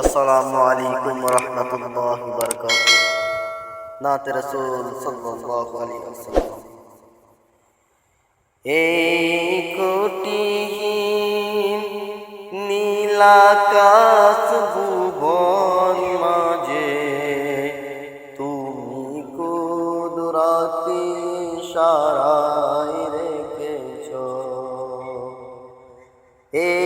আসসালামু আলাইকুম রহমতুল্লাহ বরকাত নাতে রসুল সাল্লাল্লাহু আলাইহি ওয়াসাল্লাম। এই কোটিহীন নীলাকাশ ভুবন মাঝে তুমি কুদরাতি সারাই রেখেছ। এই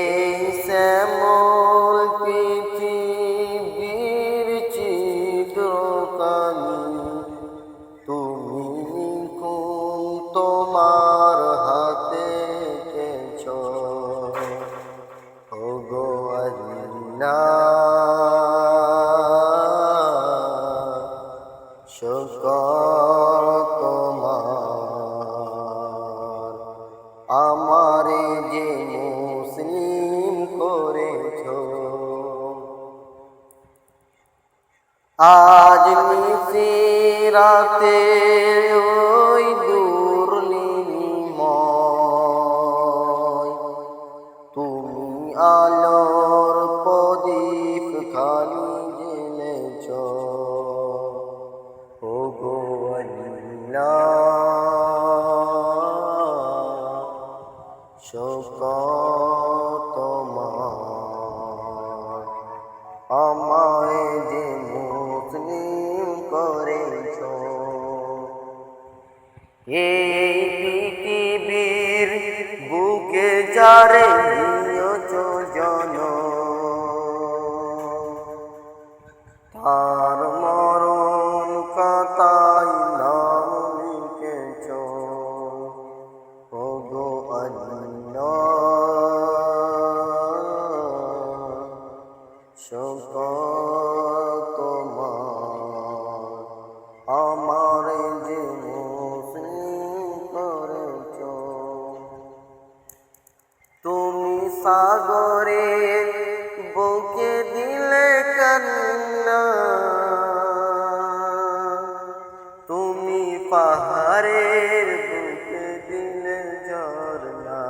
আমারে যে মুসলিম করেছ। আজ মিশিরাতে ওই দূর তুমি আলোর শোক তোমার আমায় যে মুসলিম করেছ এই পৃথিবীর বুকে যারে সাগরে বুকে দিলে কান্না। তুমি পাহাড়ের বুকে দিলে ঝরনা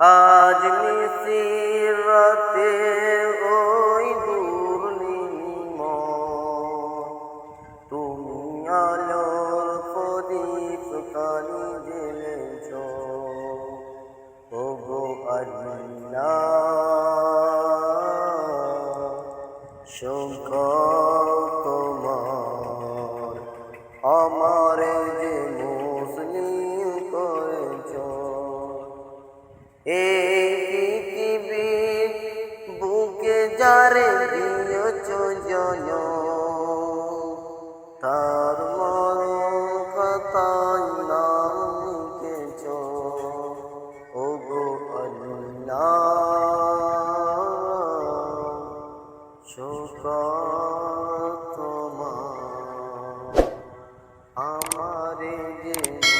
আজ মিশির রাতে ওই দূর নির্মল তুমি আলোর প্রদীপ কালি আল্লাহ শঙ্খ তোমার আমারে যে মুসলিম করেছ এই তোমার আমারে যে